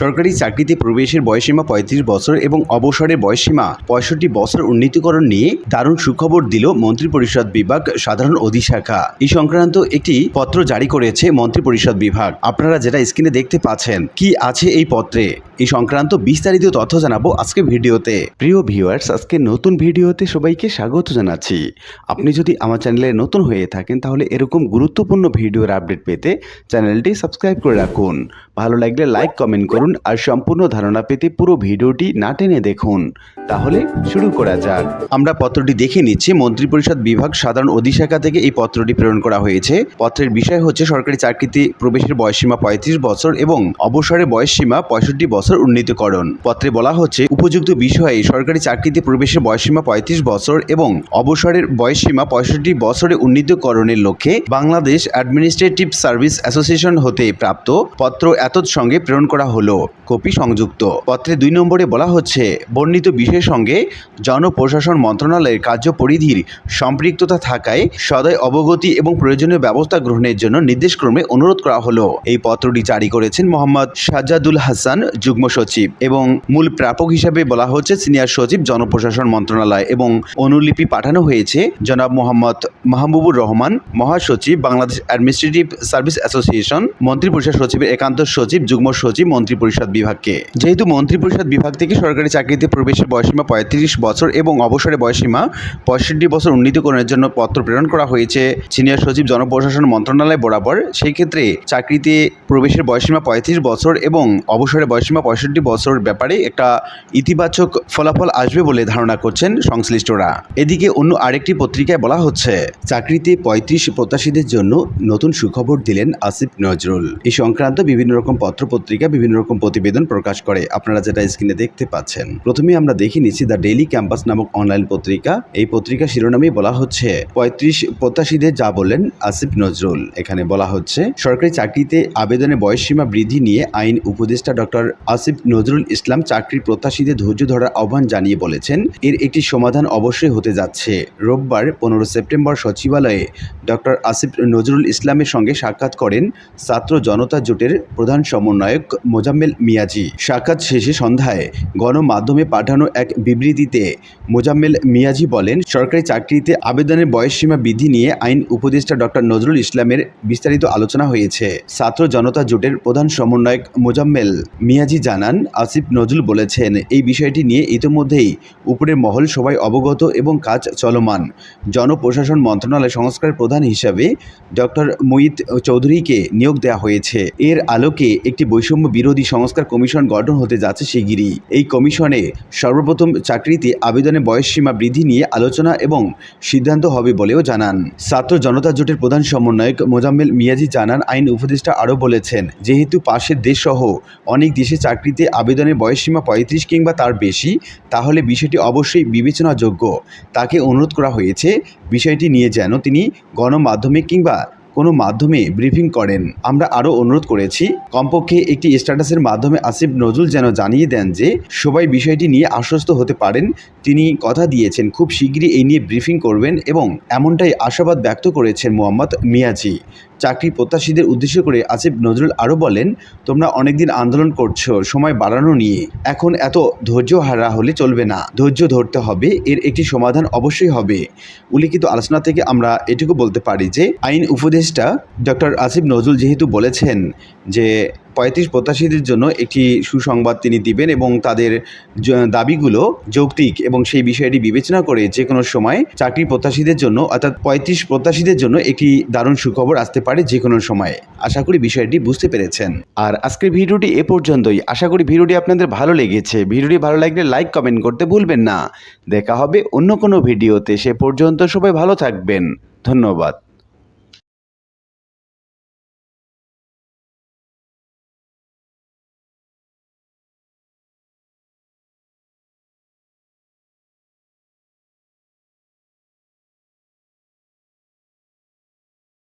সরকারি চাকরিতে প্রবেশের বয়সীমা পঁয়ত্রিশ বছর এবং অবসরের বয়সীমা পঁয়ষট্টি বছর উন্নীতকরণ নিয়ে দারুণ সুখবর দিল মন্ত্রিপরিষদ বিভাগ সাধারণ অধিশাখা এই সংক্রান্ত একটি পত্র জারি করেছে মন্ত্রিপরিষদ বিভাগ। আপনারা যেটা স্ক্রিনে দেখতে পাচ্ছেন, কি আছে এই পত্রে? এই সংক্রান্ত বিস্তারিত তথ্য জানাব আজকে ভিডিওতে। প্রিয় ভিউয়ার্স, আজকে নতুন ভিডিওতে সবাইকে স্বাগত জানাচ্ছি। আপনি যদি আমার চ্যানেলে নতুন হয়ে থাকেন, তাহলে এরকম গুরুত্বপূর্ণ ভিডিওর আপডেট পেতে চ্যানেলটি সাবস্ক্রাইব করে রাখুন। ভালো লাগলে লাইক, কমেন্ট করুন আর সম্পূর্ণ ধারণা পেতে পুরো ভিডিওটি না টেনে দেখুন। তাহলে শুরু করা যাক। আমরা পত্রটি দেখে নিচ্ছি। মন্ত্রিপরিষদ বিভাগ সাধারণ অধিশাখা থেকে এই পত্রটি প্রেরণ করা হয়েছে। পত্রের বিষয় হচ্ছে সরকারি চাকরিতে প্রবেশের বয়সসীমা পঁয়ত্রিশ বছর এবং অবসরের বয়সসীমা পঁয়ষট্টি বছর উন্নীতকরণ। পত্রে বলা হচ্ছে, উপযুক্ত বিষয়ে সরকারি চাকরিতে প্রবেশের বয়সসীমা পঁয়ত্রিশ বছর এবং অবসরের বয়সসীমা পঁয়ষট্টি বছরে উন্নীতকরণের লক্ষ্যে বাংলাদেশ অ্যাডমিনিস্ট্রেটিভ সার্ভিস অ্যাসোসিয়েশন হতে প্রাপ্ত পত্র এতদ সঙ্গে প্রেরণ করা হলো। কপি সংযুক্ত। পত্রে দুই নম্বরে বলা হচ্ছে, বর্ণিত বিষয়ের সঙ্গে জনপ্রশাসন মন্ত্রণালয়ের কার্যপরিধির সম্পৃক্ততা থাকায় সদয় অবগতি এবং প্রয়োজনীয় ব্যবস্থা গ্রহণের জন্য নির্দেশক্রমে অনুরোধ করা হলো। এই পত্রটি জারি করেছেন মোহাম্মদ সাজ্জাদুল হাসান, যুগ্ম সচিব এবং মূল প্রাপক হিসাবে বলা হচ্ছে সিনিয়র সচিব জনপ্রশাসন মন্ত্রণালয় এবং অনুলিপি পাঠানো হয়েছে জনাব মোহাম্মদ মাহবুবুর রহমান, মহাসচিব, বাংলাদেশ অ্যাডমিনিস্ট্রেটিভ সার্ভিস অ্যাসোসিয়েশন মন্ত্রিপরিষদ সচিবের একান্ত সচিব, যুগ্ম সচিব মন্ত্রিপরিষদ বিভাগকে। যেহেতু মন্ত্রিপরিষদ বিভাগ থেকে সরকারি চাকরিতে প্রবেশের বয়সীমা পঁয়ত্রিশ বছর এবং অবসরের বয়সীমা পঁয়ষট্টি বছর উন্নীতকরণের জন্য পত্র প্রেরণ করা হয়েছে সিনিয়র সচিব জনপ্রশাসন মন্ত্রণালয় বরাবর সেই ক্ষেত্রে চাকরিতে প্রবেশের বয়সীমা পঁয়ত্রিশ বছর এবং অবসরের বয়সীমা পঁয়ষট্টি বছর ব্যাপারে একটা ইতিবাচক ফলাফল আসবে বলে ধারণা করছেন সংশ্লিষ্টরা। এদিকে অন্য আরেকটি পত্রিকায় বলা হচ্ছে, চাকরিতে পঁয়ত্রিশ প্রত্যাশীদের জন্য নতুন সুখবর দিলেন আসিফ নজরুল। এই সংক্রান্ত বিভিন্ন রকম পত্র পত্রিকা বিভিন্ন রকম প্রতিবেদন প্রকাশ করে। আপনারা যেটা স্ক্রিনে দেখতে পাচ্ছেন। প্রথমে আমরা দেখে নিচ্ছি দ্য ডেইলি ক্যাম্পাস নামক অনলাইন পত্রিকা। এই পত্রিকা শিরোনামে বলা হচ্ছে, পঁয়ত্রিশ প্রত্যাশীদের যা বললেন আসিফ নজরুল। এখানে বলা হচ্ছে, সরকারি চাকরিতে আবেদনের বয়সসীমা বৃদ্ধি নিয়ে আইন উপদেষ্টা ডক্টর আসিফ নজরুল ইসলাম চাকরির প্রত্যাশীদের ধৈর্য ধরার আহ্বান জানিয়ে বলেছেন, এর একটি সমাধান অবশ্যই হতে যাচ্ছে। রোববার পনেরো সেপ্টেম্বর সচিবালয়ে ডক্টর আসিফ নজরুল ইসলামের সঙ্গে সাক্ষাৎ করেন ছাত্র জনতা জোটের প্রধান সমন্বয়ক মোজাম্মেল মিয়াজি। সাক্ষাৎ শেষে সন্ধ্যায় গণমাধ্যমে পাঠানো এক বিবৃতিতে মোজাম্মেল মিয়াজি বলেন, সরকারি চাকরিতে আবেদনের বয়সসীমা বৃদ্ধি নিয়ে আইন উপদেষ্টা ডক্টর নজরুল ইসলামের বিস্তারিত আলোচনা হয়েছে। ছাত্র জনতা জোটের প্রধান সমন্বয়ক মোজাম্মেল মিয়াজি জানান, আসিফ নজরুল বলেছেন, এই বিষয়টি নিয়ে ইতোমধ্যেই উপরের মহল সবাই অবগত এবং কাজ চলমান। জনপ্রশাসন মন্ত্রণালয় সংস্কার প্রধান হিসাবে ডক্টর মুইত চৌধুরীকে নিয়োগ দেওয়া হয়েছে। এর আলোকে একটি বৈষম্য বিরোধী সংস্কার কমিশন গঠন হতে যাচ্ছে শিগগিরই। এই কমিশনে সর্বপ্রথম চাকরিতে আবেদনের বয়সসীমা বৃদ্ধি নিয়ে আলোচনা এবং সিদ্ধান্ত হবে বলেও জানান। ছাত্র জনতা জোটের প্রধান সমন্বয়ক মোজাম্মেল মিয়াজি জানান, আইন উপদেষ্টা আরও বলেছেন, যেহেতু পাশের দেশসহ অনেক দেশে চাকরিতে আবেদনের বয়সসীমা পঁয়ত্রিশ কিংবা তার বেশি, তাহলে বিষয়টি অবশ্যই বিবেচনাযোগ্য। তাকে অনুরোধ করা হয়েছে, বিষয়টি নিয়ে যেন তিনি গণমাধ্যমে কিংবা কোনো মাধ্যমে ব্রিফিং করেন। আমরা আরও অনুরোধ করেছি, কমপক্ষে একটি স্ট্যাটাসের মাধ্যমে আসিফ নজরুল যেন জানিয়ে দেন যে, সবাই বিষয়টি নিয়ে আশ্বস্ত হতে পারেন। তিনি কথা দিয়েছেন, খুব শীঘ্রই এই নিয়ে ব্রিফিং করবেন এবং এমনটাই আশাবাদ ব্যক্ত করেছেন মোহাম্মদ মিয়াজি। চাকরি প্রত্যাশীদের উদ্দেশ্য করে আসিফ নজরুল আরও বলেন, তোমরা অনেকদিন আন্দোলন করছ, সময় বাড়ানো নিয়ে। এখন এত ধৈর্য হারা হলে চলবে না। ধৈর্য ধরতে হবে, এর একটি সমাধান অবশ্যই হবে। উল্লিখিত আলোচনা থেকে আমরা এটুকু বলতে পারি যে, আইন উপদেষ্টা ডক্টর আসিফ নজরুল যেহেতু বলেছেন যে পঁয়ত্রিশ প্রত্যাশীদের জন্য একটি সুসংবাদ তিনি দিবেন এবং তাদের দাবিগুলো যৌক্তিক এবং সেই বিষয়টি বিবেচনা করে যে কোনো সময় চাকরি প্রত্যাশীদের জন্য অর্থাৎ পঁয়ত্রিশ প্রত্যাশীদের জন্য একটি দারুণ সুখবর আসতে পারে যে কোনো সময়ে। আশা করি বিষয়টি বুঝতে পেরেছেন। আর আজকের ভিডিওটি এ পর্যন্তই। আশা করি ভিডিওটি আপনাদের ভালো লেগেছে। ভিডিওটি ভালো লাগলে লাইক, কমেন্ট করতে ভুলবেন না। দেখা হবে অন্য কোনো ভিডিওতে। সে পর্যন্ত সবাই ভালো থাকবেন। ধন্যবাদ।